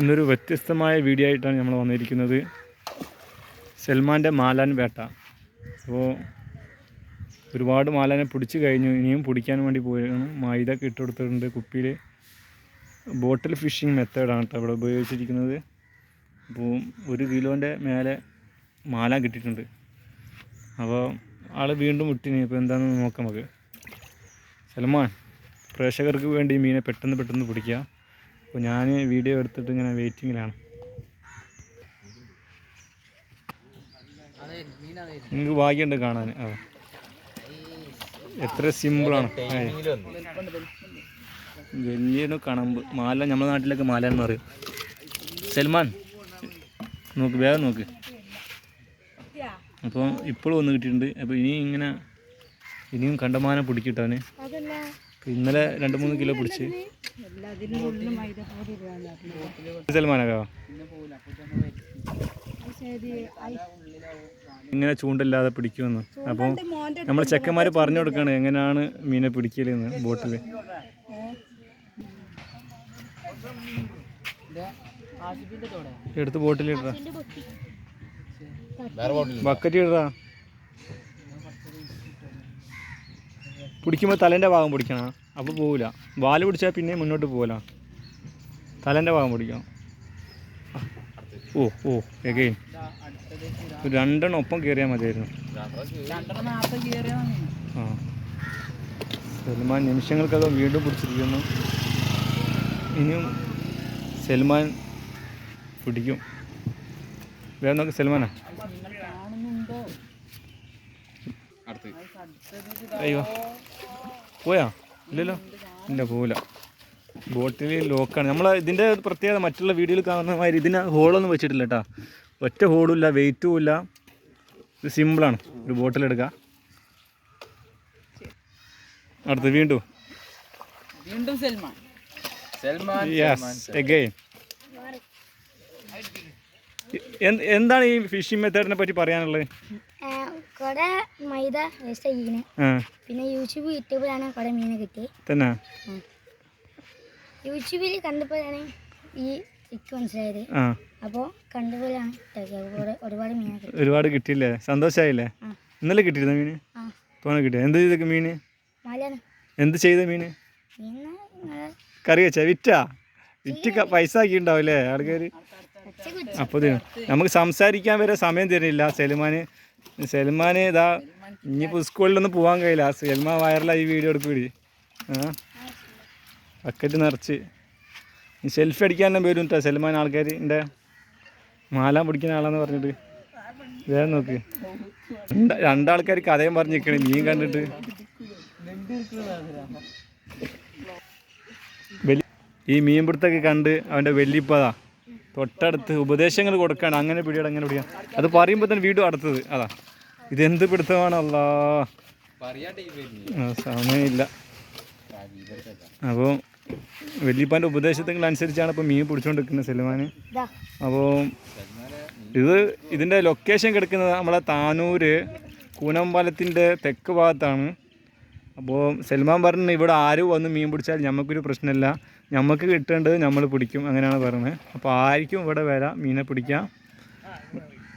ഇന്നൊരു വ്യത്യസ്തമായ വീഡിയോ ആയിട്ടാണ് നമ്മൾ വന്നിരിക്കുന്നത്. സൽമാന്റെ മാലാൻ വേട്ട. അപ്പോൾ ഒരുപാട് മാലാനെ പിടിച്ചു കഴിഞ്ഞു. ഇനിയും പിടിക്കാൻ വേണ്ടി പോയാണ് മൈദ ഇട്ട് കൊടുത്തിട്ടുണ്ട് കുപ്പിയിൽ ബോട്ടിൽ ഫിഷിംഗ് മെത്തേഡാണ് കേട്ടോ ഇവിടെ ഉപയോഗിച്ചിരിക്കുന്നത്. അപ്പോൾ ഒരു കിലോന്റെ മേലെ മാല കിട്ടിയിട്ടുണ്ട്. അപ്പോൾ ആൾ വീണ്ടും വിട്ടിനി ഇപ്പോൾ എന്താണെന്ന് നോക്കാം നമുക്ക്. സൽമാൻ പ്രേക്ഷകർക്ക് വേണ്ടി മീനെ പെട്ടെന്ന് പെട്ടെന്ന് പിടിക്കുക അപ്പോൾ ഞാൻ വീഡിയോ എടുത്തിട്ട് ഇങ്ങനെ വെയിറ്റിങ്ങിലാണ്. നിങ്ങൾക്ക് ഭാഗ്യമുണ്ട് കാണാൻ. ആ. എത്ര സിമ്പിളാണ്. വലിയൊരു കണമ്പ്. മാല നമ്മുടെ നാട്ടിലൊക്കെ മാല എന്ന് പറയും. സൽമാൻ നോക്ക് വേഗം നോക്ക്. അപ്പോൾ ഇപ്പോഴും ഒന്ന് കിട്ടിയിട്ടുണ്ട്. അപ്പോൾ ഇനി ഇങ്ങനെ ഇനിയും കണ്ടമാനം പിടിക്കിട്ടവന് ഇന്നലെ രണ്ട് മൂന്ന് കിലോ പിടിച്ച്. സൽമാനോ ഇങ്ങനെ ചൂണ്ടല്ലാതെ പിടിക്കുമെന്ന്. അപ്പോൾ നമ്മൾ ചെക്കന്മാർ പറഞ്ഞു കൊടുക്കുകയാണ് എങ്ങനെയാണ് മീനെ പിടിക്കലെന്ന് ബോട്ടിൽ എടുത്ത് ബോട്ടിലിടാ ബക്കറ്റ് ഇടാ പിടിക്കുമ്പോൾ തലേന്റെ ഭാഗം പിടിക്കണം. അപ്പോൾ പോവില്ല വാൽ പിടിച്ചാൽ പിന്നെ മുന്നോട്ട് പോകില്ല തലേന്റെ ഭാഗം പിടിക്കണം. ഓ ഓ എഗെയിൻ രണ്ടെണ്ണം ഒപ്പം കയറിയാൽ മതിയായിരുന്നു. ആ. സൽമാൻ നിമിഷങ്ങൾക്കകം വീണ്ടും പിടിച്ചിരിക്കുന്നു. ഇനിയും സൽമാൻ പിടിക്കും. വേറെ നോക്ക് സൽമാനാ? അയ്യോ. പോയാ? ഇല്ലല്ലോ? ഇല്ല പോവില്ല. ബോട്ടിൽ ലോക്കാണ്. നമ്മൾ ഇതിന്റെ പ്രത്യേകത മറ്റുള്ള വീഡിയോയിൽ കാണുന്ന മാതിരി ഇതിന് ഹോളൊന്നും വെച്ചിട്ടില്ല കേട്ടോ. ഒറ്റ ഹോളും ഇല്ല വെയിറ്റും ഇല്ല. ഇത് സിമ്പിളാണ്. ഒരു ബോട്ടിലെടുക്കുക അടുത്ത് വീണ്ടും. വീണ്ടും സൽമാൻ. സൽമാൻ യെസ് എഗെയിൻ എന്താണ് ഈ ഫിഷിംഗ് മെത്തേഡിനെ പറ്റി പറയാനുള്ളത്? കുറെ മൈദ വേസ്റ്റ് ആക്കിക്കണേ. പിന്നെ യൂട്യൂബ് യൂട്യൂബിലാണ് കുറെ മീനെ കിട്ടി തന്നെ? യൂട്യൂബിൽ കണ്ടപ്പോഴാണ് ഈ ഇക്ക് മനസ്സിലായത്. അപ്പോൾ കണ്ടപ്പോഴാണ് ഒരുപാട് മീനെ കിട്ടി. ഒരുപാട് കിട്ടിയില്ലേ? സന്തോഷമായില്ലേ. ഇന്നലെ കിട്ടിയിരുന്ന മീന് തോനെ കിട്ടിയ? എന്ത് ചെയ്തൊക്കെ മീന് എന്ത് ചെയ്ത മീന് കറി വെച്ചാ? വിറ്റാ? വിറ്റ് പൈസ ആക്കി ആൾക്കാർ പച്ച കുറ്റി അപ്പോൾ നമുക്ക് സംസാരിക്കാൻ വരെ സമയം തരുന്നില്ല. സൽമാന് സൽമാന് ഇതാ ഇനിയിപ്പോൾ സ്കൂളിലൊന്നും പോകാൻ കഴിയില്ല. സൽമാൻ വൈറലായി വീഡിയോ എടുക്കൂടി. ആ ബക്കറ്റ് നിറച്ച്. സെൽഫി അടിക്കാൻ തന്നെ വരും കേട്ടോ സൽമാൻ ആൾക്കാർ എന്റെ മാല പിടിക്കുന്ന ആളാന്ന് പറഞ്ഞിട്ട്. വേഗം നോക്ക്. രണ്ട് രണ്ടാൾക്കാർ കഥയും പറഞ്ഞ് നിൽക്കണേ മീൻ കണ്ടിട്ട്. ഈ മീൻ പിടുത്തൊക്കെ കണ്ട് അവന്റെ വലിയപ്പതാ തൊട്ടടുത്ത് ഉപദേശങ്ങൾ കൊടുക്കാണ്. അങ്ങനെ പിടിയാണ് അങ്ങനെ പിടിയാ അത് പറയുമ്പോൾ തന്നെ വീണ്ടും അടുത്തത്. അതാ. ഇതെന്ത് പിടുത്തമാണല്ല സമയമില്ല. അപ്പോൾ വലിയപ്പാന്റെ അനുസരിച്ചാണ് ഇപ്പോൾ മീൻ പിടിച്ചുകൊണ്ടിരിക്കുന്നത് സൽമാൻ ഇതാ അപ്പോൾ ഇത് ഇതിന്റെ ലൊക്കേഷൻ കിടക്കുന്നത് നമ്മളെ താനൂര് കൂനമ്പാലത്തിന്റെ തെക്ക് ഭാഗത്താണ്. അപ്പോൾ സൽമാൻ പറഞ്ഞു ഇവിടെ ആരും വന്ന് മീൻ പിടിച്ചാൽ നമുക്കൊരു പ്രശ്നമില്ല. നമുക്ക് കിട്ടേണ്ടത് നമ്മൾ പിടിക്കും. അങ്ങനെയാണ് പറയുന്നത് അപ്പോൾ ആർക്കും ഇവിടെ വരാം മീനെ പിടിക്കാം.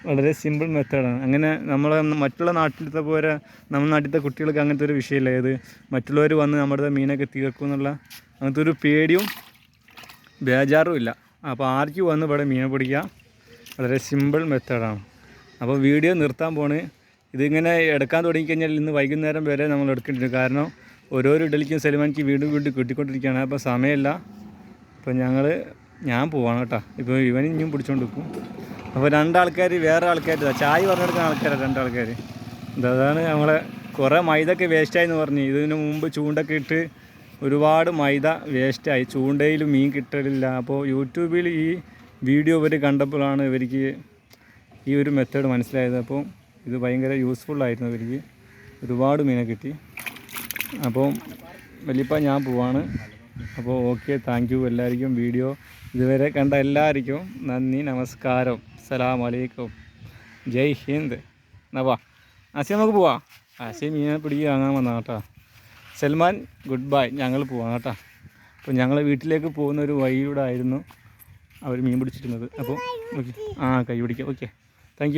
വളരെ സിമ്പിൾ മെത്തേഡാണ് അങ്ങനെ നമ്മളെ മറ്റുള്ള നാട്ടിലത്തെ പോലെ നമ്മുടെ നാട്ടിലത്തെ കുട്ടികൾക്ക് അങ്ങനത്തെ ഒരു വിഷയമില്ല. ഏത് മറ്റുള്ളവർ വന്ന് നമ്മുടെ മീനൊക്കെ തീർക്കും എന്നുള്ള അങ്ങനത്തെ ഒരു പേടിയും ബേജാറും ഇല്ല. അപ്പോൾ ആർക്കും വന്ന് ഇവിടെ മീനെ പിടിക്കാം? വളരെ സിമ്പിൾ മെത്തേഡാണ് അപ്പോൾ വീഡിയോ നിർത്താൻ പോണ്. ഇതിങ്ങനെ എടുക്കാൻ തുടങ്ങിക്കഴിഞ്ഞാൽ ഇന്ന് വൈകുന്നേരം വരെ നമ്മൾ എടുക്കേണ്ടി കാരണം ഓരോരോ ഇഡലിക്കും സെലിമാനിക്ക് വീണ്ടും വീണ്ടും കിട്ടിക്കൊണ്ടിരിക്കുകയാണ്. അപ്പോൾ സമയമില്ല. അപ്പോൾ ഞങ്ങൾ ഞാൻ പോവാണ് കേട്ടോ. ഇപ്പോൾ ഇവൻ ഇനിയും പിടിച്ചോണ്ട് നിൽക്കും. അപ്പോൾ രണ്ടാൾക്കാർ വേറെ ആൾക്കാർ ചായ പറഞ്ഞെടുക്കുന്ന ആൾക്കാരാണ് രണ്ടാൾക്കാർ അതാണ് നമ്മളെ കുറേ മൈദൊക്കെ വേസ്റ്റായെന്ന് പറഞ്ഞു. ഇതിന് മുമ്പ് ചൂണ്ടൊക്കെ ഇട്ട് ഒരുപാട് മൈദ വേസ്റ്റായി ചൂണ്ടയിൽ മീൻ കിട്ടലില്ല. അപ്പോൾ യൂട്യൂബിൽ ഈ വീഡിയോ ഇവർ കണ്ടപ്പോഴാണ് ഇവർക്ക് ഈ ഒരു മെത്തേഡ് മനസ്സിലായത്. അപ്പോൾ ഇത് ഭയങ്കര യൂസ്ഫുള്ളായിരുന്നു ഇവർക്ക് ഒരുപാട് മീനെ കിട്ടി. അപ്പോൾ വലിയപ്പ ഞാൻ പോവാണ്. അപ്പോൾ ഓക്കെ താങ്ക് യു എല്ലാവർക്കും വീഡിയോ ഇതുവരെ കണ്ട എല്ലാവർക്കും നന്ദി നമസ്കാരം. സലാം അലൈക്കും ജയ് ഹിന്ദ്. എന്നാ വാ. ആശയം നമുക്ക് പോവാം. ആശയം മീനെ പിടിക്കുക വാങ്ങാൻ വന്നാ കേട്ടോ സൽമാൻ ഗുഡ് ബൈ ഞങ്ങൾ പോവാം കേട്ടോ അപ്പോൾ ഞങ്ങൾ വീട്ടിലേക്ക് പോകുന്ന ഒരു വഴിയിലൂടെ ആയിരുന്നു. അവർ മീൻ പിടിച്ചിരുന്നത്. അപ്പോൾ ഓക്കെ ആ കൈ പിടിക്കാം. Okay thank